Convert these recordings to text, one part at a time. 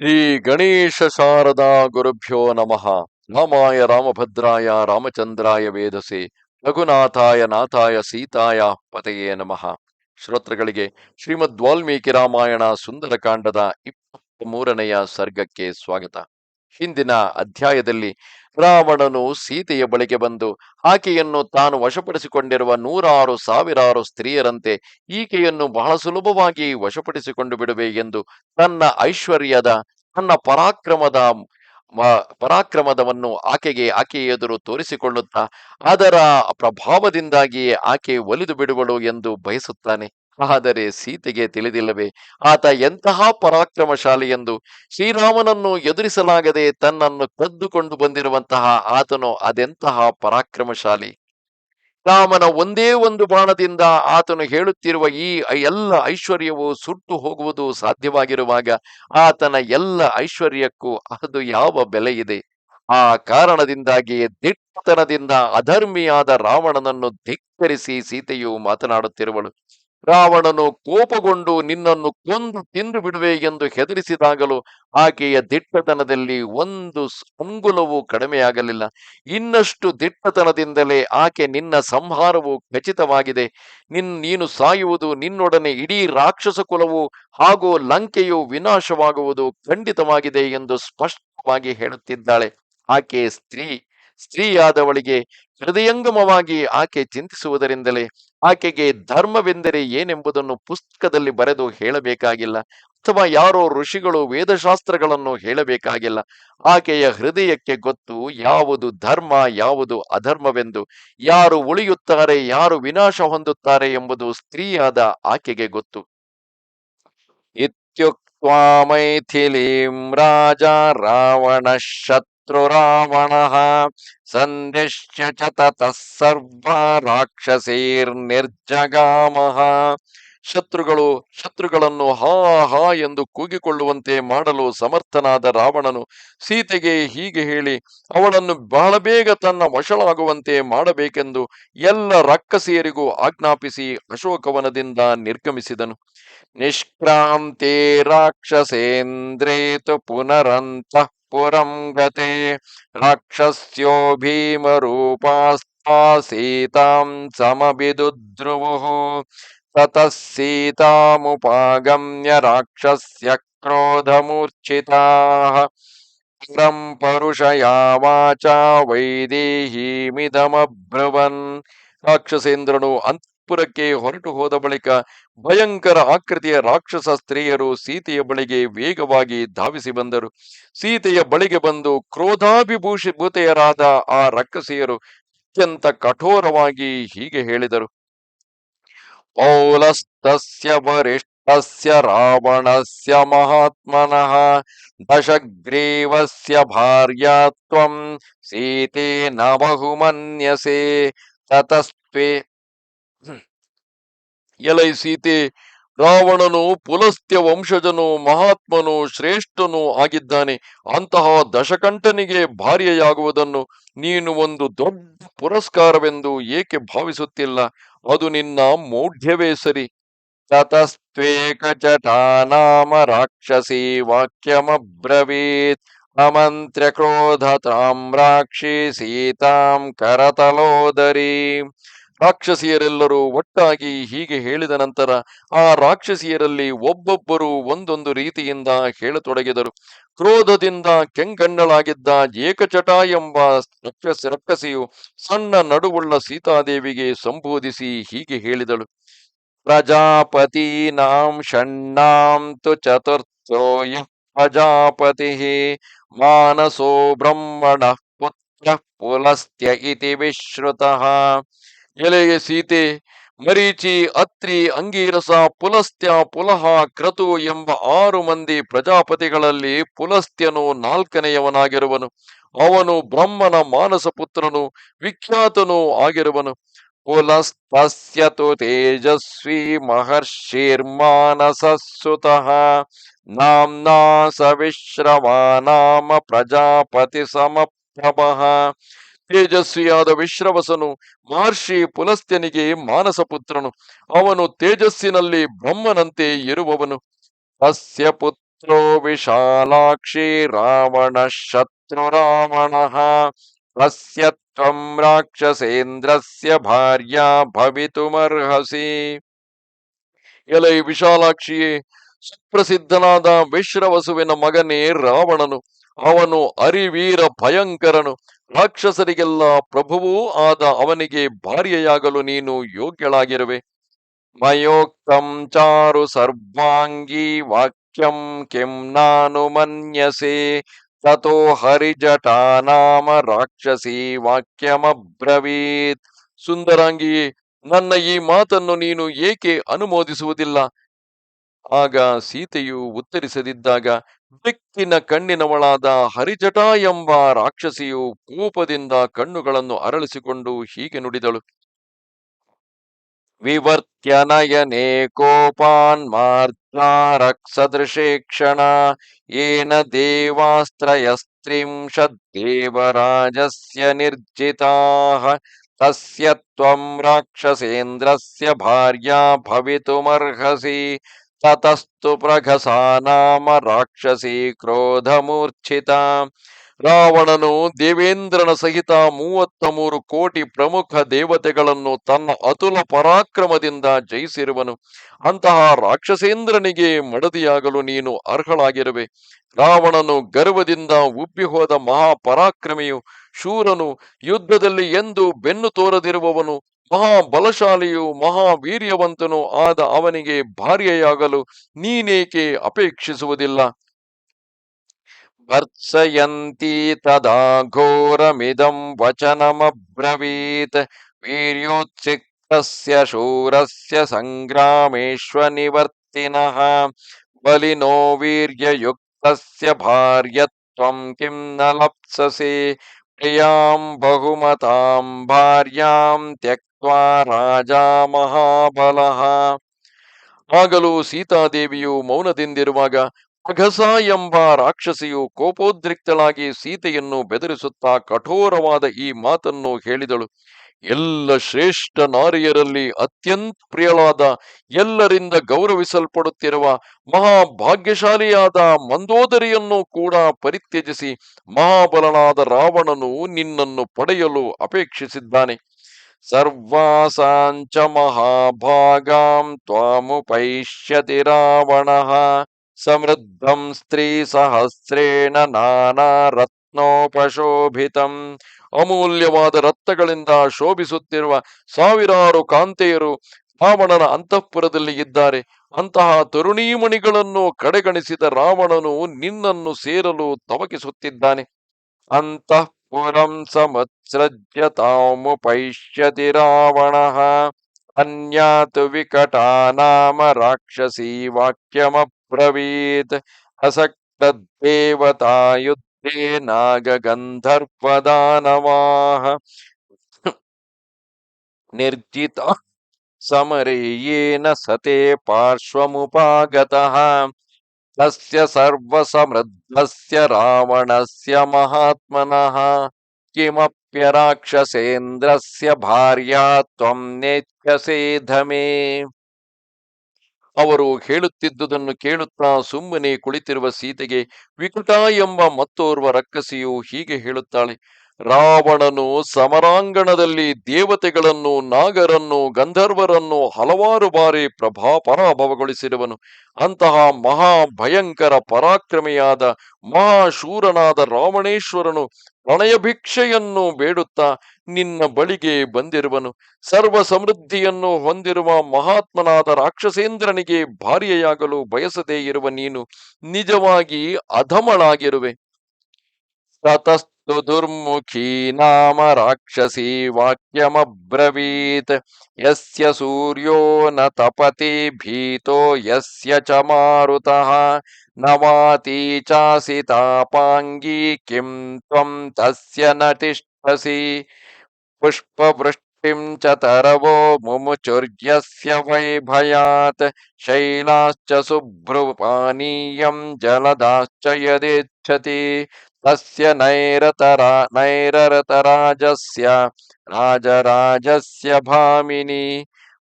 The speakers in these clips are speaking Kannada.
ಶ್ರೀ ಗಣೇಶ ಶಾರದಾ ಗುರುಭ್ಯೋ ನಮಃ. ರಾಮಾಯ ರಾಮಭದ್ರಾಯ ರಾಮಚಂದ್ರಾಯ ವೇದಸೆ. ರಘುನಾಥಾಯ ನಾಥಾಯ ಸೀತಾಯ ಪತೆಯೇ ನಮಃ. ಶ್ರೋತೃಗಳಿಗೆ ಶ್ರೀಮದ್ ವಾಲ್ಮೀಕಿ ರಾಮಾಯಣ ಸುಂದರಕಾಂಡದ ಇಪ್ಪತ್ತ್ ಮೂರನೆಯ ಸರ್ಗಕ್ಕೆ ಸ್ವಾಗತ. ಹಿಂದಿನ ಅಧ್ಯಾಯದಲ್ಲಿ ರಾವಣನು ಸೀತೆಯ ಬಳಿಗೆ ಬಂದು ಆಕೆಯನ್ನು ತಾನು ವಶಪಡಿಸಿಕೊಂಡಿರುವ ನೂರಾರು ಸಾವಿರಾರು ಸ್ತ್ರೀಯರಂತೆ ಈಕೆಯನ್ನು ಬಹಳ ಸುಲಭವಾಗಿ ವಶಪಡಿಸಿಕೊಂಡು ಬಿಡುವೆ ಎಂದು ತನ್ನ ಐಶ್ವರ್ಯದ, ತನ್ನ ಪರಾಕ್ರಮದ ಪರಾಕ್ರಮದವನ್ನು ಆಕೆಗೆ, ಆಕೆಯ ಎದುರು ತೋರಿಸಿಕೊಳ್ಳುತ್ತಾ ಅದರ ಪ್ರಭಾವದಿಂದಾಗಿಯೇ ಆಕೆ ಒಲಿದು ಬಿಡುವಳು ಎಂದು ಬಯಸುತ್ತಾನೆ. ಆದರೆ ಸೀತೆಗೆ ತಿಳಿದಿಲ್ಲವೇ? ಆತ ಎಂತಹ ಪರಾಕ್ರಮಶಾಲಿ ಎಂದು ಶ್ರೀರಾಮನನ್ನು ಎದುರಿಸಲಾಗದೆ ತನ್ನನ್ನು ಕದ್ದುಕೊಂಡು ಬಂದಿರುವಂತಹ ಆತನು ಅದೆಂತಹ ಪರಾಕ್ರಮಶಾಲಿ? ರಾಮನ ಒಂದೇ ಒಂದು ಬಾಣದಿಂದ ಆತನು ಹೇಳುತ್ತಿರುವ ಈ ಎಲ್ಲ ಐಶ್ವರ್ಯವು ಸುಟ್ಟು ಹೋಗುವುದು ಸಾಧ್ಯವಾಗಿರುವಾಗ ಆತನ ಎಲ್ಲ ಐಶ್ವರ್ಯಕ್ಕೂ ಅದು ಯಾವ ಬೆಲೆ ಇದೆ ಆ ಕಾರಣದಿಂದಾಗಿ ದಿಟ್ಟತನದಿಂದ ಅಧರ್ಮಿಯಾದ ರಾವಣನನ್ನು ಧಿಕ್ಕರಿಸಿ ಸೀತೆಯು ಮಾತನಾಡುತ್ತಿರುವಳು. ರಾವಣನು ಕೋಪಗೊಂಡು ನಿನ್ನನ್ನು ಕೊಂದು ತಿಂದು ಬಿಡುವೆ ಎಂದು ಹೆದರಿಸಿದಾಗಲೂ ಆಕೆಯ ದಿಟ್ಟತನದಲ್ಲಿ ಒಂದು ಅಂಗುಲವು ಕಡಿಮೆಯಾಗಲಿಲ್ಲ. ಇನ್ನಷ್ಟು ದಿಟ್ಟತನದಿಂದಲೇ ಆಕೆ ನಿನ್ನ ಸಂಹಾರವು ಖಚಿತವಾಗಿದೆ. ನಿನ್, ನೀನು ಸಾಯುವುದು ನಿನ್ನೊಡನೆ ಇಡೀ ರಾಕ್ಷಸ ಕುಲವು ಹಾಗೂ ಲಂಕೆಯು ವಿನಾಶವಾಗುವುದು ಖಂಡಿತವಾಗಿದೆ ಎಂದು ಸ್ಪಷ್ಟವಾಗಿ ಹೇಳುತ್ತಿದ್ದಾಳೆ. ಆಕೆ ಸ್ತ್ರೀ, ಸ್ತ್ರೀಯಾದವಳಿಗೆ ಹೃದಯಂಗಮವಾಗಿ ಆಕೆ ಚಿಂತಿಸುವುದರಿಂದಲೇ ಆಕೆಗೆ ಧರ್ಮವೆಂದರೆ ಏನೆಂಬುದನ್ನು ಪುಸ್ತಕದಲ್ಲಿ ಬರೆದು ಹೇಳಬೇಕಾಗಿಲ್ಲ ಅಥವಾ ಯಾರೋ ಋಷಿಗಳು ವೇದಶಾಸ್ತ್ರಗಳನ್ನು ಹೇಳಬೇಕಾಗಿಲ್ಲ. ಆಕೆಯ ಹೃದಯಕ್ಕೆ ಗೊತ್ತು ಯಾವುದು ಧರ್ಮ, ಯಾವುದು ಅಧರ್ಮವೆಂದು, ಯಾರು ಉಳಿಯುತ್ತಾರೆ, ಯಾರು ವಿನಾಶ ಹೊಂದುತ್ತಾರೆ ಎಂಬುದು ಸ್ತ್ರೀಯಾದ ಆಕೆಗೆ ಗೊತ್ತು. ಇತ್ಯುಕ್ತ ಮೈಥಿಲೀಂ ರಾಜ ರಾವಣ ಶತ್ರು ರಾವಣ ಸಂದಿಶ್ಯ ಚ ತತಃ ಸರ್ವ ಶತ್ರುಗಳು ಶತ್ರುಗಳನ್ನು ಹಾ ಹಾ ಎಂದು ಕೂಗಿಕೊಳ್ಳುವಂತೆ ಮಾಡಲು ಸಮರ್ಥನಾದ ರಾವಣನು ಸೀತೆಗೆ ಹೀಗೆ ಹೇಳಿ, ಅವಳನ್ನು ಬಹಳ ಬೇಗ ತನ್ನ ವಶಳಾಗುವಂತೆ ಮಾಡಬೇಕೆಂದು ಎಲ್ಲ ರಕ್ಕಸಿಯರಿಗೂ ಆಜ್ಞಾಪಿಸಿ ಅಶೋಕವನದಿಂದ ನಿರ್ಗಮಿಸಿದನು. ನಿಷ್ಕ್ರಾಂತೆ ರಾಕ್ಷಸೇಂದ್ರೇತು ಪುನರಂತಃ ಪುರಂ ಗತೆ ರಾಕ್ಷಸ್ಯೋ ಭೀಮರೂಪಾಸ್ತಾ ಸೀತಾಂ ಸಮಬಿದುದ್ರುವುಃ ತತಃ ಸೀತಾಮುಪಾಗಮ್ಯ ರಾಕ್ಷಸ್ಯ ಕ್ರೋಧಮೂರ್ಛಿತಾಃ ಪುರಂ ಪರುಷಯಾ ವಾಚಾ ವೈದೇಹೀಮಿದಮಬ್ರುವನ್ ರಾಕ್ಷಸೇಂದ್ರನು ಅಂತಃಪುರಕ್ಕೆ ಹೊರಟು ಹೋದ ಬಳಿಕ ಭಯಂಕರ ಆಕೃತಿಯ ರಾಕ್ಷಸ ಸ್ತ್ರೀಯರು ಸೀತೆಯ ಬಳಿಗೆ ವೇಗವಾಗಿ ಧಾವಿಸಿ ಬಂದರು. ಸೀತೆಯ ಬಳಿಗೆ ಬಂದು ಕ್ರೋಧಾಭಿಭೂಷಿ ಭೂತೆಯರಾದ ಆ ರಕ್ಕಸಿಯರು ಅತ್ಯಂತ ಕಠೋರವಾಗಿ ಹೀಗೆ ಹೇಳಿದರು. ಪೌಲಸ್ತಸ್ಯ ವರಿಷ್ಠಸ್ಯ ರಾವಣಸ್ಯ ಮಹಾತ್ಮನಃ ದಶಗ್ರೀವಸ್ಯ ಭಾರ್ಯಾತ್ವಂ ಸೀತೆ ನ ಬಹುಮನ್ಯಸೆ ತತಸ್ತ್ವೇ. ಎಲೈ ಸೀತೆ, ರಾವಣನು ಪುಲಸ್ತ್ಯ ವಂಶಜನು, ಮಹಾತ್ಮನು ಶ್ರೇಷ್ಠನು ಆಗಿದ್ದಾನೆ. ಅಂತಹ ದಶಕಂಠನಿಗೆ ಭಾರ್ಯೆಯಾಗುವುದನ್ನು ನೀನು ಒಂದು ದೊಡ್ಡ ಪುರಸ್ಕಾರವೆಂದು ಏಕೆ ಭಾವಿಸುತ್ತಿಲ್ಲ? ಅದು ನಿನ್ನ ಮೌಢ್ಯವೇ ಸರಿ. ನಾಮ ರಾಕ್ಷಸಿ ವಾಕ್ಯಮ್ರವೀತ್ ಅಮಂತ್ರ್ಯ ಕ್ರೋಧ ತಾಮ್ರಾಕ್ಷಿ ಸೀತಾಂ ಕರತಲೋದರಿ. ರಾಕ್ಷಸಿಯರೆಲ್ಲರೂ ಒಟ್ಟಾಗಿ ಹೀಗೆ ಹೇಳಿದ ನಂತರ ಆ ರಾಕ್ಷಸಿಯರಲ್ಲಿ ಒಬ್ಬೊಬ್ಬರು ಒಂದೊಂದು ರೀತಿಯಿಂದ ಹೇಳತೊಡಗಿದರು. ಕ್ರೋಧದಿಂದ ಕೆಂಗಣ್ಣಳಾಗಿದ್ದ ಏಕಚಟ ಎಂಬ ರಾಕ್ಷಸ ರಾಕ್ಷಸಿಯು ಸಣ್ಣ ನಡುವುಳ್ಳ ಸೀತಾದೇವಿಗೆ ಸಂಬೋಧಿಸಿ ಹೀಗೆ ಹೇಳಿದಳು. ಪ್ರಜಾಪತೀನಾಂ ಷಣ್ಣಾಂ ತು ಚತುರ್ಥೋ ಯಃ ಪ್ರಜಾಪತಿ ಮಾನಸೋ ಬ್ರಹ್ಮಣ ಪುತ್ರ ಪುಲಸ್ತ್ಯ ಇತಿ ವಿಶ್ರುತಃ ಎಲೆಯ ಸೀತೆ, ಮರೀಚಿ, ಅತ್ರಿ, ಅಂಗೀರಸ, ಪುಲಸ್ತ್ಯ, ಪುಲಹ, ಕ್ರತು ಎಂಬ ಆರು ಮಂದಿ ಪ್ರಜಾಪತಿಗಳಲ್ಲಿ ಪುಲಸ್ತ್ಯನು ನಾಲ್ಕನೆಯವನಾಗಿರುವನು. ಅವನು ಬ್ರಹ್ಮನ ಮಾನಸ ಪುತ್ರನು, ವಿಖ್ಯಾತನೂ ಆಗಿರುವನು. ಪುಲಸ್ತಸ್ಯತು ತೇಜಸ್ವಿ ಮಹರ್ಷಿರ್ಮಾನಸಸ್ಸುತಃ ನಾಮ್ನಾ ಸವಿಶ್ರವಾ ನಾಮ ಪ್ರಜಾಪತಿ ಸಮಪ್ರಭಃ. ತೇಜಸ್ವಿಯಾದ ವಿಶ್ರವಸನು ಮಹರ್ಷಿ ಪುಲಸ್ತ್ಯನಿಗೆ ಮಾನಸ ಪುತ್ರನು. ಅವನು ತೇಜಸ್ಸಿನಲ್ಲಿ ಬ್ರಹ್ಮನಂತೆ ಇರುವವನು. ಪುತ್ರ ಪುತ್ರೋ ವಿಶಾಲಾಕ್ಷಿ ರಾವಣ ಶತ್ರು ರಾವಣ. ತಸ್ಯ ತ್ವಂ ರಾಕ್ಷಸೇಂದ್ರಸ್ಯ ಭಾರ್ಯಾ ಭವಿತುಮರ್ಹಸಿ. ಎಲೈ ವಿಶಾಲಾಕ್ಷಿಯೇ, ಸುಪ್ರಸಿದ್ಧನಾದ ವಿಶ್ರವಸುವಿನ ಮಗನೇ ರಾವಣನು. ಅವನು ಅರಿವೀರ ಭಯಂಕರನು. ರಾಕ್ಷಸರಿಗೆಲ್ಲ ಪ್ರಭುವೂ ಆದ ಅವನಿಗೆ ಭಾರ್ಯೆಯಾಗಲು ನೀನು ಯೋಗ್ಯಳಾಗಿರುವೆ. ಮಯೋಕ್ತಂ ಚಾರು ಸರ್ವಾಂಗಿ ವಾಕ್ಯಂ ಕೆಂ ನಾನು ಮನ್ಯಸೆ. ತಥೋ ಹರಿಜಟಾ ನಾಮ ರಾಕ್ಷಸಿ ವಾಕ್ಯಮಬ್ರವೀತ್. ಸುಂದರಾಂಗಿ, ನನ್ನ ಈ ಮಾತನ್ನು ನೀನು ಏಕೆ ಅನುಮೋದಿಸುವುದಿಲ್ಲ? ಆಗ ಸೀತೆಯು ಉತ್ತರಿಸದಿದ್ದಾಗ ಬೆಕ್ಕಿನ ಕಣ್ಣಿನವಳಾದ ಹರಿಜಟ ಎಂಬ ರಾಕ್ಷಸಿಯು ಕೋಪದಿಂದ ಕಣ್ಣುಗಳನ್ನು ಅರಳಿಸಿಕೊಂಡು ಹೀಗೆ ನುಡಿದಳು. ವಿವರ್ತ್ಯನಯನೇ ಕೋಪಾನ್ ಮಾರ್ಜಾರಕ್ಸದೃಶೇ ಕ್ಷಣ, ಏನ ದೇವಾಸ್ತ್ರಯಸ್ತ್ರಿಂಶದ್ದೇವರಾಜಸ್ಯ ನಿರ್ಜಿತಾಃ, ತಸ್ಯ ತ್ವಂ ರಾಕ್ಷಸೇಂದ್ರಸ್ಯ ಭಾರ್ಯಾ ಭವಿತುಮರ್ಹಸಿ ತತಸ್ತು ಪ್ರಘಸಾ ನಾಮ ರಾಕ್ಷಸಿ ಕ್ರೋಧಮೂರ್ಛಿತ ರಾವಣನು ದೇವೇಂದ್ರನ ಸಹಿತ ಮೂವತ್ತ ಮೂರು ಕೋಟಿ ಪ್ರಮುಖ ದೇವತೆಗಳನ್ನು ತನ್ನ ಅತುಲ ಪರಾಕ್ರಮದಿಂದ ಜಯಿಸಿರುವನು. ಅಂತಹ ರಾಕ್ಷಸೇಂದ್ರನಿಗೆ ಮಡದಿಯಾಗಲು ನೀನು ಅರ್ಹಳಾಗಿರುವೆ. ರಾವಣನು ಗರ್ವದಿಂದ ಉಬ್ಬಿಹೋದ ಮಹಾಪರಾಕ್ರಮಿಯು ಶೂರನು ಯುದ್ಧದಲ್ಲಿ ಎಂದು ಬೆನ್ನು ತೋರದಿರುವವನು ಮಹಾ ಮಹಾಬಲಶಾಲಿಯು ಮಹಾವೀರ್ಯವಂತನು ಆದ ಅವನಿಗೆ ಭಾರ್ಯೆಯಾಗಲು ನೀನೇಕೆ ಅಪೇಕ್ಷಿಸುವುದಿಲ್ಲ? ಭರ್ತ್ಸಯಂತಿ ತದಾ ಘೋರಮಿದಂ ವಚನಮಬ್ರವೀತ್. ವೀರ್ಯೋತ್ಸಿಕ್ತಸ್ಯ ಶೂರಸ್ಯ ಸಂಗ್ರಾಮೇಶ್ವನಿವರ್ತಿನಃ. ಬಲಿನೋ ವೀರ್ಯಯುಕ್ತಸ್ಯ ಭಾರ್ಯತ್ವಂ ಕಿಂ ನ ಲಪ್ಸಸಿ. ಪ್ರಿಯಾಂ ಬಹುಮತಾಂ ಭಾರ್ಯಾಂ ತ್ಯಕ್ವಾ ರಾಜ ಮಹಾಬಲಃ ಆಗಲೂ ಸೀತಾದೇವಿಯು ಮೌನದಿಂದಿರುವಾಗ ಅಘಸ ಎಂಬ ರಾಕ್ಷಸಿಯು ಕೋಪೋದ್ರಿಕ್ತಳಾಗಿ ಸೀತೆಯನ್ನು ಬೆದರಿಸುತ್ತಾ ಕಠೋರವಾದ ಈ ಮಾತನ್ನು ಹೇಳಿದಳು. ಎಲ್ಲ ಶ್ರೇಷ್ಠ ನಾರಿಯರಲ್ಲಿ ಅತ್ಯಂತ ಪ್ರಿಯಳಾದ, ಎಲ್ಲರಿಂದ ಗೌರವಿಸಲ್ಪಡುತ್ತಿರುವ ಮಹಾಭಾಗ್ಯಶಾಲಿಯಾದ ಮಂದೋದರಿಯನ್ನು ಕೂಡ ಪರಿತ್ಯಜಿಸಿ ಮಹಾಬಲನಾದ ರಾವಣನು ನಿನ್ನನ್ನು ಪಡೆಯಲು ಅಪೇಕ್ಷಿಸಿದ್ದಾನೆ. ಸರ್ವಾಸಾಂಚ ಮಹಾಭಾಗಾಂ ತ್ವಾಮುಪೈಷ್ಯತಿ ರಾವಣ ಸಮೃದ್ಧಂ ಸ್ತ್ರೀ ಸಹಸ್ರೇಣ ನಾನಾ ರತ್ನೋಪಶೋಭಿತಂ ಅಮೂಲ್ಯವಾದ ರತ್ನಗಳಿಂದ ಶೋಭಿಸುತ್ತಿರುವ ಸಾವಿರಾರು ಕಾಂತೆಯರು ರಾವಣನ ಅಂತಃಪುರದಲ್ಲಿ ಇದ್ದಾರೆ. ಅಂತಹ ತರುಣೀಮಣಿಗಳನ್ನು ಕಡೆಗಣಿಸಿದ ರಾವಣನು ನಿನ್ನನ್ನು ಸೇರಲು ತವಕಿಸುತ್ತಿದ್ದಾನೆ. ಅಂತಃಪುರಂ ಸಮತ್ಸೃಜ್ಯತಾಮುಪೈಷ್ಯತಿ ರಾವಣ. ಅನ್ಯಾತು ವಿಕಟಾ ನಾಮ ಅಸಕ್ತ ವಾಕ್ಯಮಬ್ರವೀತ್. ಅಸಕ್ತದೇವತಾ ಯುದ್ಧೇ ನಾಗಗಂಧರ್ವದಾನವಾಹ ನಿರ್ಜಿತ ಸಮರೇಯೇನ ಸತೆ ಪಾರ್ಶ್ವಮುಪಾಗತಃ ತಸ್ಯ ಸರ್ವಸಮೃದ್ಧಸ್ಯ ರಾವಣಸ್ಯ ಮಹಾತ್ಮನಃ ಕಿಮಪ್ಯ ರಾಕ್ಷಸೇಂದ್ರಸ್ಯ ಭಾರ್ಯಾ ತ್ವಂ ನೇತ್ಯಸೇಧಮೇ ಅವರು ಹೇಳುತ್ತಿದ್ದುದನ್ನು ಕೇಳುತ್ತಾ ಸುಮ್ಮನೆ ಕುಳಿತಿರುವ ಸೀತೆಗೆ ವಿಕೃತ ಎಂಬ ಮತ್ತೋರ್ವ ರಕ್ಕಸಿಯು ಹೀಗೆ ಹೇಳುತ್ತಾಳೆ ರಾವಣನು ಸಮರಾಂಗಣದಲ್ಲಿ ದೇವತೆಗಳನ್ನು, ನಾಗರನ್ನು, ಗಂಧರ್ವರನ್ನು ಹಲವಾರು ಬಾರಿ ಪ್ರಭಾ ಪರಾಭವಗೊಳಿಸಿರುವನು ಅಂತಹ ಮಹಾ ಭಯಂಕರ ಪರಾಕ್ರಮಿಯಾದ ಮಹಾಶೂರನಾದ ರಾವಣೇಶ್ವರನು ಪ್ರಣಯ ಭಿಕ್ಷೆಯನ್ನು ಬೇಡುತ್ತಾ ನಿನ್ನ ಬಳಿಗೆ ಬಂದಿರುವನು. ಸರ್ವ ಸಮೃದ್ಧಿಯನ್ನು ಹೊಂದಿರುವ ಮಹಾತ್ಮನಾದ ರಾಕ್ಷಸೇಂದ್ರನಿಗೆ ಭಾರ್ಯೆಯಾಗಲು ಬಯಸದೇ ಇರುವ ನೀನು ನಿಜವಾಗಿ ಅಧಮಳಾಗಿರುವೆ. तु दुर्मुखी नाम राक्षसी वाक्यमब्रवीत्। यस्य सूर्यो न तपति भीतो यस्य च मारुतः। न वाती चासि तापाङ्गी किं त्वं तस्य न तिष्ठसि पुष्पवृष्टिं च तरवो मुमुचुर्यस्य वै भयात् शैलाश्च सुभ्रुपानीयं जलदाश्च यदिच्छति। ತಸ್ಯ ನೈರತರ ನೈರರತರಾಜಸ್ಯ ರಾಜರಾಜಸ್ಯ ಭಾಮಿನಿ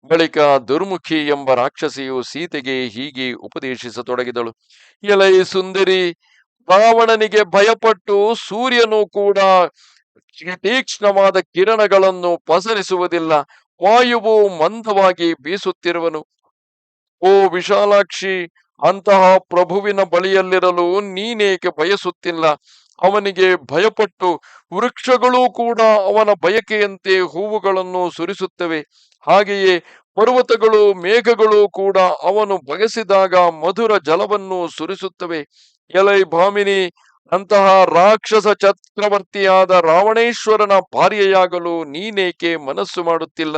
ಬಳಿಕ ದುರ್ಮುಖಿ ಎಂಬ ರಾಕ್ಷಸಿಯು ಸೀತೆಗೆ ಹೀಗೆ ಉಪದೇಶಿಸತೊಡಗಿದಳು. ಎಲೈ ಸುಂದರಿ ರಾವಣನಿಗೆ ಭಯಪಟ್ಟು ಸೂರ್ಯನು ಕೂಡ ತೀಕ್ಷ್ಣವಾದ ಕಿರಣಗಳನ್ನು ಪಸರಿಸುವುದಿಲ್ಲ. ವಾಯುವು ಮಂದವಾಗಿ ಬೀಸುತ್ತಿರುವನು. ಓ ವಿಶಾಲಾಕ್ಷಿ ಅಂತಹ ಪ್ರಭುವಿನ ಬಳಿಯಲ್ಲಿರಲು ನೀನೇಕೆ ಬಯಸುತ್ತಿಲ್ಲ? ಅವನಿಗೆ ಭಯಪಟ್ಟು ವೃಕ್ಷಗಳೂ ಕೂಡ ಅವನ ಬಯಕೆಯಂತೆ ಹೂವುಗಳನ್ನು ಸುರಿಸುತ್ತವೆ. ಹಾಗೆಯೇ ಪರ್ವತಗಳು ಮೇಘಗಳು ಕೂಡ ಅವನು ಬಯಸಿದಾಗ ಮಧುರ ಜಲವನ್ನು ಸುರಿಸುತ್ತವೆ. ಎಲೈ ಭಾಮಿನಿ, ಅಂತಹ ರಾಕ್ಷಸ ಚಕ್ರವರ್ತಿಯಾದ ರಾವಣೇಶ್ವರನ ಭಾರ್ಯೆಯಾಗಲು ನೀನೇಕೆ ಮನಸ್ಸು ಮಾಡುತ್ತಿಲ್ಲ?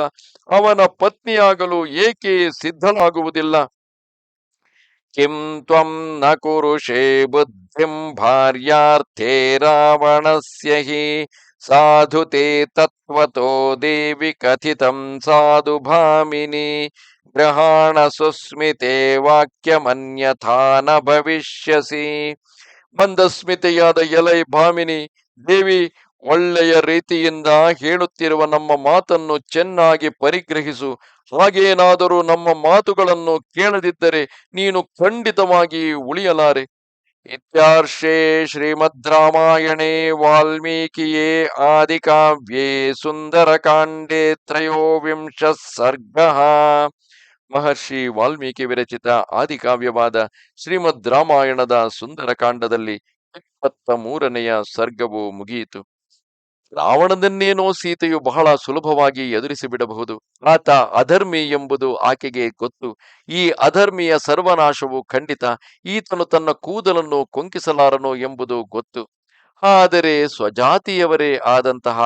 ಅವನ ಪತ್ನಿಯಾಗಲು ಏಕೆ ಸಿದ್ಧನಾಗುವುದಿಲ್ಲ ಕಿಂ ತ್ವಂ ನ ಕುರುಷೇ ಬುದ್ಧಿಂ ಭಾರ್ಯಾರ್ಥೇ ರಾವಣಸ್ಯ ಹಿ ಸಾಧು ತೇ ತತ್ವತೋ ದೇವಿ ಕಥಿತಂ ಸಾಧು ಭಾಮಿನಿ ಗ್ರಹಾಣ ಸುಸ್ಮಿತೆ ವಾಕ್ಯಮನ್ಯಥಾ ನ ಭವಿಷ್ಯಸಿ ಮಂದಸ್ಮಿತೆಯಾದ ಎಲೈ ಭಾಮಿನಿ ದೇವಿ ಒಳ್ಳೆಯ ರೀತಿಯಿಂದ ಹೇಳುತ್ತಿರುವ ನಮ್ಮ ಮಾತನ್ನು ಚೆನ್ನಾಗಿ ಪರಿಗ್ರಹಿಸು. ಹಾಗೇನಾದರೂ ನಮ್ಮ ಮಾತುಗಳನ್ನು ಕೇಳದಿದ್ದರೆ ನೀನು ಖಂಡಿತವಾಗಿ ಉಳಿಯಲಾರೆ. ಇತ್ಯಾರ್ಷೇ ಶ್ರೀಮದ್ ರಾಮಾಯಣೇ ವಾಲ್ಮೀಕಿಯೇ ಆದಿಕಾವ್ಯೇ ಸುಂದರಕಾಂಡೇ ತ್ರಯೋವಿಂಶ ಸರ್ಗ. ಮಹರ್ಷಿ ವಾಲ್ಮೀಕಿ ವಿರಚಿತ ಆದಿಕಾವ್ಯವಾದ ಶ್ರೀಮದ್ ರಾಮಾಯಣದ ಸುಂದರಕಾಂಡದಲ್ಲಿ ಇಪ್ಪತ್ತ ಮೂರನೆಯ ಸರ್ಗವು ಮುಗಿಯಿತು. ರಾವಣನನ್ನೇನೋ ಸೀತೆಯು ಬಹಳ ಸುಲಭವಾಗಿ ಎದುರಿಸಿ ಬಿಡಬಹುದು. ಆತ ಅಧರ್ಮಿ ಎಂಬುದು ಆಕೆಗೆ ಗೊತ್ತು. ಈ ಅಧರ್ಮಿಯ ಸರ್ವನಾಶವು ಖಂಡಿತ ಈತನು ತನ್ನ ಕೂದಲನ್ನು ಕೊಂಕಿಸಲಾರನು ಎಂಬುದು ಗೊತ್ತು. ಆದರೆ ಸ್ವಜಾತಿಯವರೇ ಆದಂತಹ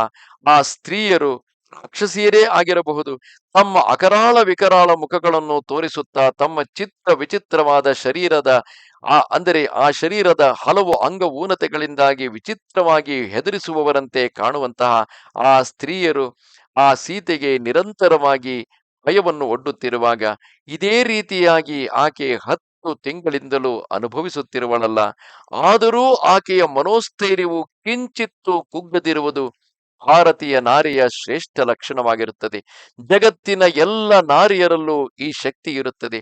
ಆ ಸ್ತ್ರೀಯರು ರಾಕ್ಷಸಿಯರೇ ಆಗಿರಬಹುದು. ತಮ್ಮ ಅಕರಾಳ ವಿಕರಾಳ ಮುಖಗಳನ್ನು ತೋರಿಸುತ್ತಾ ತಮ್ಮ ಚಿತ್ರ ವಿಚಿತ್ರವಾದ ಶರೀರದ ಆ, ಅಂದರೆ ಆ ಶರೀರದ ಹಲವು ಅಂಗ ಊನತೆಗಳಿಂದಾಗಿ ವಿಚಿತ್ರವಾಗಿ ಹೆದರಿಸುವವರಂತೆ ಕಾಣುವಂತಹ ಆ ಸ್ತ್ರೀಯರು ಆ ಸೀತೆಗೆ ನಿರಂತರವಾಗಿ ಭಯವನ್ನು ಒಡ್ಡುತ್ತಿರುವಾಗ ಇದೇ ರೀತಿಯಾಗಿ ಆಕೆ ಹತ್ತು ತಿಂಗಳಿಂದಲೂ ಅನುಭವಿಸುತ್ತಿರುವಳಲ್ಲ. ಆದರೂ ಆಕೆಯ ಮನೋಸ್ಥೈರ್ಯವು ಕಿಂಚಿತ್ತು ಕುಗ್ಗದಿರುವುದು ಭಾರತೀಯ ನಾರಿಯ ಶ್ರೇಷ್ಠ ಲಕ್ಷಣವಾಗಿರುತ್ತದೆ. ಜಗತ್ತಿನ ಎಲ್ಲ ನಾರಿಯರಲ್ಲೂ ಈ ಶಕ್ತಿ ಇರುತ್ತದೆ.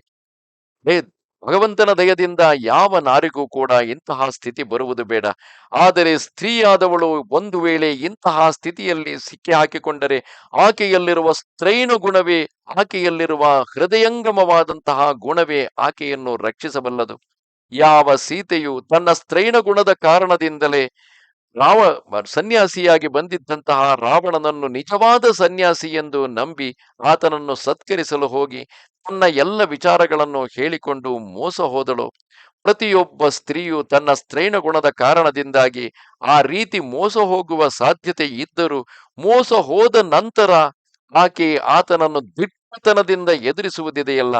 ಭಗವಂತನ ದಯದಿಂದ ಯಾವ ನಾರಿಗೂ ಕೂಡ ಇಂತಹ ಸ್ಥಿತಿ ಬರುವುದು ಬೇಡ. ಆದರೆ ಸ್ತ್ರೀಯಾದವಳು ಒಂದು ವೇಳೆ ಇಂತಹ ಸ್ಥಿತಿಯಲ್ಲಿ ಸಿಕ್ಕಿ ಹಾಕಿಕೊಂಡರೆ ಆಕೆಯಲ್ಲಿರುವ ಸ್ತ್ರೈನು ಗುಣವೇ ಆಕೆಯಲ್ಲಿರುವ ಹೃದಯಂಗಮವಾದಂತಹ ಗುಣವೇ ಆಕೆಯನ್ನು ರಕ್ಷಿಸಬಲ್ಲದು. ಯಾವ ಸೀತೆಯು ತನ್ನ ಸ್ತ್ರೈಣ ಗುಣದ ಕಾರಣದಿಂದಲೇ ರಾವ, ಸನ್ಯಾಸಿಯಾಗಿ ಬಂದಿದ್ದಂತಹ ರಾವಣನನ್ನು ನಿಜವಾದ ಸನ್ಯಾಸಿ ಎಂದು ನಂಬಿ ಆತನನ್ನು ಸತ್ಕರಿಸಲು ಹೋಗಿ ತನ್ನ ಎಲ್ಲ ವಿಚಾರಗಳನ್ನು ಹೇಳಿಕೊಂಡು ಮೋಸ ಹೋದಳು. ಪ್ರತಿಯೊಬ್ಬ ಸ್ತ್ರೀಯು ತನ್ನ ಸ್ತ್ರೈನ ಗುಣದ ಕಾರಣದಿಂದಾಗಿ ಆ ರೀತಿ ಮೋಸ ಹೋಗುವ ಸಾಧ್ಯತೆ ಇದ್ದರೂ ಮೋಸ ಹೋದ ನಂತರ ಆಕೆ ಆತನನ್ನು ದಿಟ್ಟತನದಿಂದ ಎದುರಿಸುವುದಿದೆಯಲ್ಲ.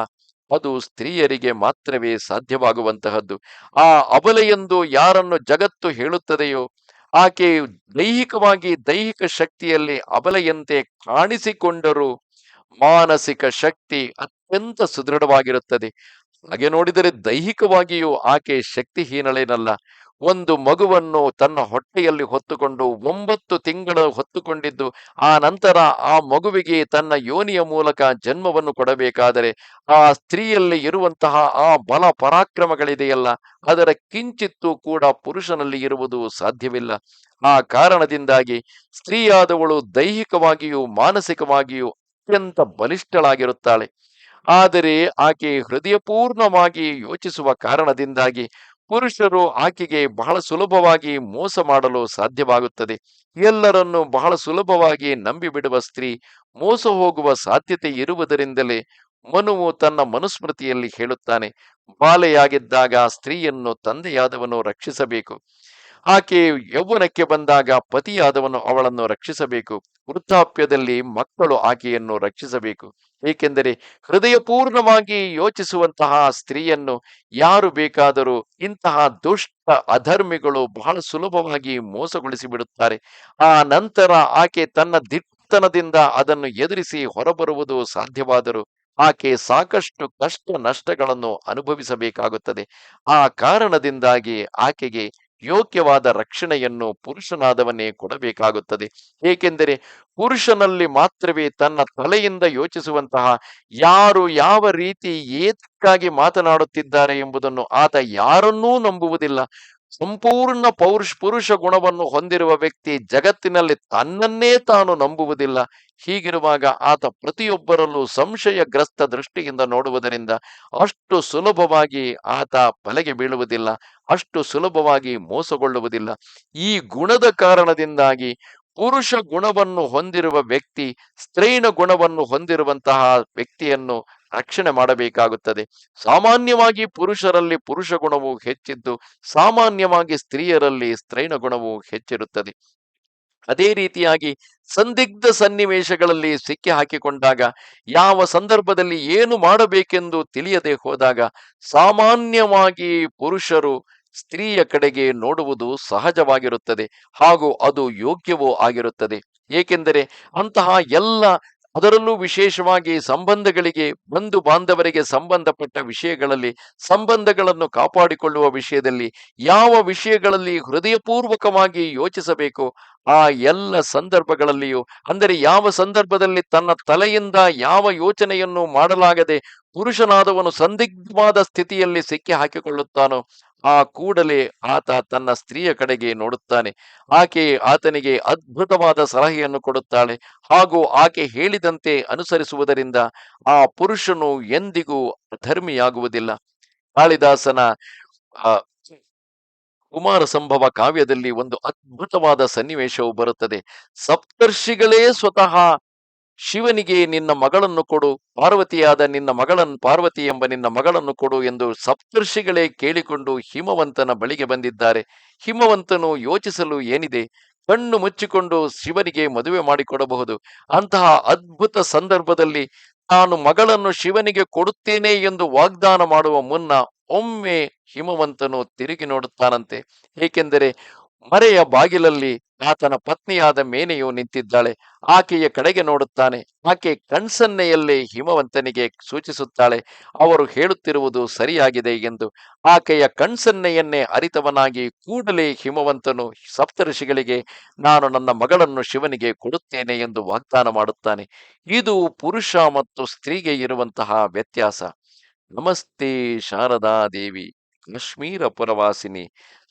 ಅದು ಸ್ತ್ರೀಯರಿಗೆ ಮಾತ್ರವೇ ಸಾಧ್ಯವಾಗುವಂತಹದ್ದು. ಆ ಅಬಲೆಯೆಂದು ಯಾರನ್ನು ಜಗತ್ತು ಹೇಳುತ್ತದೆಯೋ ಆಕೆ ದೈಹಿಕವಾಗಿ ದೈಹಿಕ ಶಕ್ತಿಯಲ್ಲಿ ಅಬಲೆಯಂತೆ ಕಾಣಿಸಿಕೊಂಡರೂ ಮಾನಸಿಕ ಶಕ್ತಿ ಅತ್ಯಂತ ಸುದೃಢವಾಗಿರುತ್ತದೆ. ಹಾಗೆ ನೋಡಿದರೆ ದೈಹಿಕವಾಗಿಯೂ ಆಕೆ ಶಕ್ತಿಹೀನಳೇನಲ್ಲ. ಒಂದು ಮಗುವನ್ನು ತನ್ನ ಹೊಟ್ಟೆಯಲ್ಲಿ ಹೊತ್ತುಕೊಂಡು ಒಂಬತ್ತು ತಿಂಗಳು ಹೊತ್ತುಕೊಂಡಿದ್ದು, ಆ ನಂತರ ಆ ಮಗುವಿಗೆ ತನ್ನ ಯೋನಿಯ ಮೂಲಕ ಜನ್ಮವನ್ನು ಕೊಡಬೇಕಾದರೆ ಆ ಸ್ತ್ರೀಯಲ್ಲಿ ಇರುವಂತಹ ಆ ಬಲ ಪರಾಕ್ರಮಗಳಿದೆಯಲ್ಲ, ಅದರ ಕಿಂಚಿತ್ತು ಕೂಡ ಪುರುಷನಲ್ಲಿ ಇರುವುದು ಸಾಧ್ಯವಿಲ್ಲ. ಆ ಕಾರಣದಿಂದಾಗಿ ಸ್ತ್ರೀಯಾದವಳು ದೈಹಿಕವಾಗಿಯೂ ಮಾನಸಿಕವಾಗಿಯೂ ಅತ್ಯಂತ ಬಲಿಷ್ಠಳಾಗಿರುತ್ತಾಳೆ. ಆದರೆ ಆಕೆ ಹೃದಯಪೂರ್ಣವಾಗಿ ಯೋಚಿಸುವ ಕಾರಣದಿಂದಾಗಿ ಪುರುಷರು ಆಕೆಗೆ ಬಹಳ ಸುಲಭವಾಗಿ ಮೋಸ ಮಾಡಲು ಸಾಧ್ಯವಾಗುತ್ತದೆ. ಎಲ್ಲರನ್ನು ಬಹಳ ಸುಲಭವಾಗಿ ನಂಬಿಬಿಡುವ ಸ್ತ್ರೀ ಮೋಸ ಹೋಗುವ ಸಾಧ್ಯತೆ ಇರುವುದರಿಂದಲೇ ಮನುವು ತನ್ನ ಮನುಸ್ಮೃತಿಯಲ್ಲಿ ಹೇಳುತ್ತಾನೆ, ಬಾಲೆಯಾಗಿದ್ದಾಗ ಸ್ತ್ರೀಯನ್ನು ತಂದೆಯಾದವನು ರಕ್ಷಿಸಬೇಕು. ಆಕೆ ಯೌವನಕ್ಕೆ ಬಂದಾಗ ಪತಿಯಾದವನು ಅವಳನ್ನು ರಕ್ಷಿಸಬೇಕು. ವೃದ್ಧಾಪ್ಯದಲ್ಲಿ ಮಕ್ಕಳು ಆಕೆಯನ್ನು ರಕ್ಷಿಸಬೇಕು. ಏಕೆಂದರೆ ಹೃದಯಪೂರ್ಣವಾಗಿ ಯೋಚಿಸುವಂತಹ ಸ್ತ್ರೀಯನ್ನು ಯಾರು ಬೇಕಾದರೂ ಇಂತಹ ದುಷ್ಟ ಅಧರ್ಮಿಗಳು ಬಹಳ ಸುಲಭವಾಗಿ ಮೋಸಗೊಳಿಸಿ ಬಿಡುತ್ತಾರೆ ಆ ನಂತರ ಆಕೆ ತನ್ನ ದಿಟ್ಟತನದಿಂದ ಅದನ್ನು ಎದುರಿಸಿ ಹೊರಬರುವುದು ಸಾಧ್ಯವಾದರೂ ಆಕೆ ಸಾಕಷ್ಟು ಕಷ್ಟ ನಷ್ಟಗಳನ್ನು ಅನುಭವಿಸಬೇಕಾಗುತ್ತದೆ. ಆ ಕಾರಣದಿಂದಾಗಿ ಆಕೆಗೆ ಯೋಗ್ಯವಾದ ರಕ್ಷಣೆಯನ್ನು ಪುರುಷನಾದವನೇ ಕೊಡಬೇಕಾಗುತ್ತದೆ. ಏಕೆಂದರೆ ಪುರುಷನಲ್ಲಿ ಮಾತ್ರವೇ ತನ್ನ ತಲೆಯಿಂದ ಯೋಚಿಸುವಂತಹ ಯಾರು ಯಾವ ರೀತಿ ಏತಕ್ಕಾಗಿ ಮಾತನಾಡುತ್ತಿದ್ದಾರೆ ಎಂಬುದನ್ನು ಆತ ಯಾರನ್ನೂ ನಂಬುವುದಿಲ್ಲ. ಸಂಪೂರ್ಣ ಪೌರುಷ, ಪುರುಷ ಗುಣವನ್ನು ಹೊಂದಿರುವ ವ್ಯಕ್ತಿ ಜಗತ್ತಿನಲ್ಲಿ ತನ್ನನ್ನೇ ತಾನು ನಂಬುವುದಿಲ್ಲ. ಹೀಗಿರುವಾಗ ಆತ ಪ್ರತಿಯೊಬ್ಬರಲ್ಲೂ ಸಂಶಯಗ್ರಸ್ತ ದೃಷ್ಟಿಯಿಂದ ನೋಡುವುದರಿಂದ ಅಷ್ಟು ಸುಲಭವಾಗಿ ಆತ ಬಲೆಗೆ ಬೀಳುವುದಿಲ್ಲ, ಅಷ್ಟು ಸುಲಭವಾಗಿ ಮೋಸಗೊಳ್ಳುವುದಿಲ್ಲ. ಈ ಗುಣದ ಕಾರಣದಿಂದಾಗಿ ಪುರುಷ ಗುಣವನ್ನು ಹೊಂದಿರುವ ವ್ಯಕ್ತಿ, ಸ್ತ್ರೀನ ಗುಣವನ್ನು ಹೊಂದಿರುವಂತಹ ವ್ಯಕ್ತಿಯನ್ನು ರಕ್ಷಣೆ ಮಾಡಬೇಕಾಗುತ್ತದೆ. ಸಾಮಾನ್ಯವಾಗಿ ಪುರುಷರಲ್ಲಿ ಪುರುಷ ಗುಣವು ಹೆಚ್ಚಿದ್ದು, ಸಾಮಾನ್ಯವಾಗಿ ಸ್ತ್ರೀಯರಲ್ಲಿ ಸ್ತ್ರೈಣ ಗುಣವು ಹೆಚ್ಚಿರುತ್ತದೆ. ಅದೇ ರೀತಿಯಾಗಿ ಸಂದಿಗ್ಧ ಸನ್ನಿವೇಶಗಳಲ್ಲಿ ಸಿಕ್ಕಿ ಹಾಕಿಕೊಂಡಾಗ, ಯಾವ ಸಂದರ್ಭದಲ್ಲಿ ಏನು ಮಾಡಬೇಕೆಂದು ತಿಳಿಯದೆ ಹೋದಾಗ, ಸಾಮಾನ್ಯವಾಗಿ ಪುರುಷರು ಸ್ತ್ರೀಯ ಕಡೆಗೆ ನೋಡುವುದು ಸಹಜವಾಗಿರುತ್ತದೆ ಹಾಗೂ ಅದು ಯೋಗ್ಯವೂ ಆಗಿರುತ್ತದೆ. ಏಕೆಂದರೆ ಅಂತಹ ಎಲ್ಲ ಅದರಲ್ಲೂ ವಿಶೇಷವಾಗಿ ಸಂಬಂಧಗಳಿಗೆ ಬಂಧು ಬಾಂಧವರಿಗೆ ಸಂಬಂಧಪಟ್ಟ ವಿಷಯಗಳಲ್ಲಿ ಸಂಬಂಧಗಳನ್ನು ಕಾಪಾಡಿಕೊಳ್ಳುವ ವಿಷಯದಲ್ಲಿ ಯಾವ ವಿಷಯಗಳಲ್ಲಿ ಹೃದಯಪೂರ್ವಕವಾಗಿ ಯೋಚಿಸಬೇಕು, ಆ ಎಲ್ಲ ಸಂದರ್ಭಗಳಲ್ಲಿಯೂ, ಅಂದರೆ ಯಾವ ಸಂದರ್ಭದಲ್ಲಿ ತನ್ನ ತಲೆಯಿಂದ ಯಾವ ಯೋಚನೆಯನ್ನು ಮಾಡಲಾಗದೆ ಪುರುಷನಾದವನು ಸಂದಿಗ್ಧವಾದ ಸ್ಥಿತಿಯಲ್ಲಿ ಸಿಕ್ಕಿ ಹಾಕಿಕೊಳ್ಳುತ್ತಾನೋ ಆ ಕೂಡಲೇ ಆತ ತನ್ನ ಸ್ತ್ರೀಯ ಕಡೆಗೆ ನೋಡುತ್ತಾನೆ. ಆಕೆ ಆತನಿಗೆ ಅದ್ಭುತವಾದ ಸಲಹೆಯನ್ನು ಕೊಡುತ್ತಾಳೆ ಹಾಗೂ ಆಕೆ ಹೇಳಿದಂತೆ ಅನುಸರಿಸುವುದರಿಂದ ಆ ಪುರುಷನು ಎಂದಿಗೂ ಧರ್ಮಿಯಾಗುವುದಿಲ್ಲ. ಕಾಳಿದಾಸನ ಕುಮಾರ ಸಂಭವ ಕಾವ್ಯದಲ್ಲಿ ಒಂದು ಅದ್ಭುತವಾದ ಸನ್ನಿವೇಶವು ಬರುತ್ತದೆ. ಸಪ್ತರ್ಷಿಗಳೇ ಸ್ವತಃ ಶಿವನಿಗೆ ನಿನ್ನ ಮಗಳನ್ನು ಕೊಡು, ಪಾರ್ವತಿಯಾದ ನಿನ್ನ ಮಗಳನ್, ಪಾರ್ವತಿ ಎಂಬ ನಿನ್ನ ಮಗಳನ್ನು ಕೊಡು ಎಂದು ಸಪ್ತರ್ಷಿಗಳೇ ಕೇಳಿಕೊಂಡು ಹಿಮವಂತನ ಬಳಿಗೆ ಬಂದಿದ್ದಾರೆ. ಹಿಮವಂತನು ಯೋಚಿಸಲು ಏನಿದೆ? ಕಣ್ಣು ಮುಚ್ಚಿಕೊಂಡು ಶಿವನಿಗೆ ಮದುವೆ ಮಾಡಿಕೊಡಬಹುದು. ಅಂತಹ ಅದ್ಭುತ ಸಂದರ್ಭದಲ್ಲಿ ನಾನು ಮಗಳನ್ನು ಶಿವನಿಗೆ ಕೊಡುತ್ತೇನೆ ಎಂದು ವಾಗ್ದಾನ ಮಾಡುವ ಮುನ್ನ ಒಮ್ಮೆ ಹಿಮವಂತನು ತಿರುಗಿ ನೋಡುತ್ತಾನಂತೆ. ಏಕೆಂದರೆ ಮರೆಯ ಬಾಗಿಲಲ್ಲಿ ಆತನ ಪತ್ನಿಯಾದ ಮೇನೆಯು ನಿಂತಿದ್ದಾಳೆ. ಆಕೆಯ ಕಡೆಗೆ ನೋಡುತ್ತಾನೆ. ಆಕೆ ಕಣ್ಸನ್ನೆಯಲ್ಲೇ ಹಿಮವಂತನಿಗೆ ಸೂಚಿಸುತ್ತಾಳೆ, ಅವರು ಹೇಳುತ್ತಿರುವುದು ಸರಿಯಾಗಿದೆ ಎಂದು. ಆಕೆಯ ಕಣ್ಸನ್ನೆಯನ್ನೇ ಅರಿತವನಾಗಿ ಕೂಡಲೇ ಹಿಮವಂತನು ಸಪ್ತಋಷಿಗಳಿಗೆ ನಾನು ನನ್ನ ಮಗಳನ್ನು ಶಿವನಿಗೆ ಕೊಡುತ್ತೇನೆ ಎಂದು ವಾಗ್ದಾನ ಮಾಡುತ್ತಾನೆ. ಇದು ಪುರುಷ ಮತ್ತು ಸ್ತ್ರೀಗೆ ಇರುವಂತಹ ವ್ಯತ್ಯಾಸ. ನಮಸ್ತೆ ಶಾರದಾ ದೇವಿ, ಕಾಶ್ಮೀರ ಪುರವಾಸಿನಿ.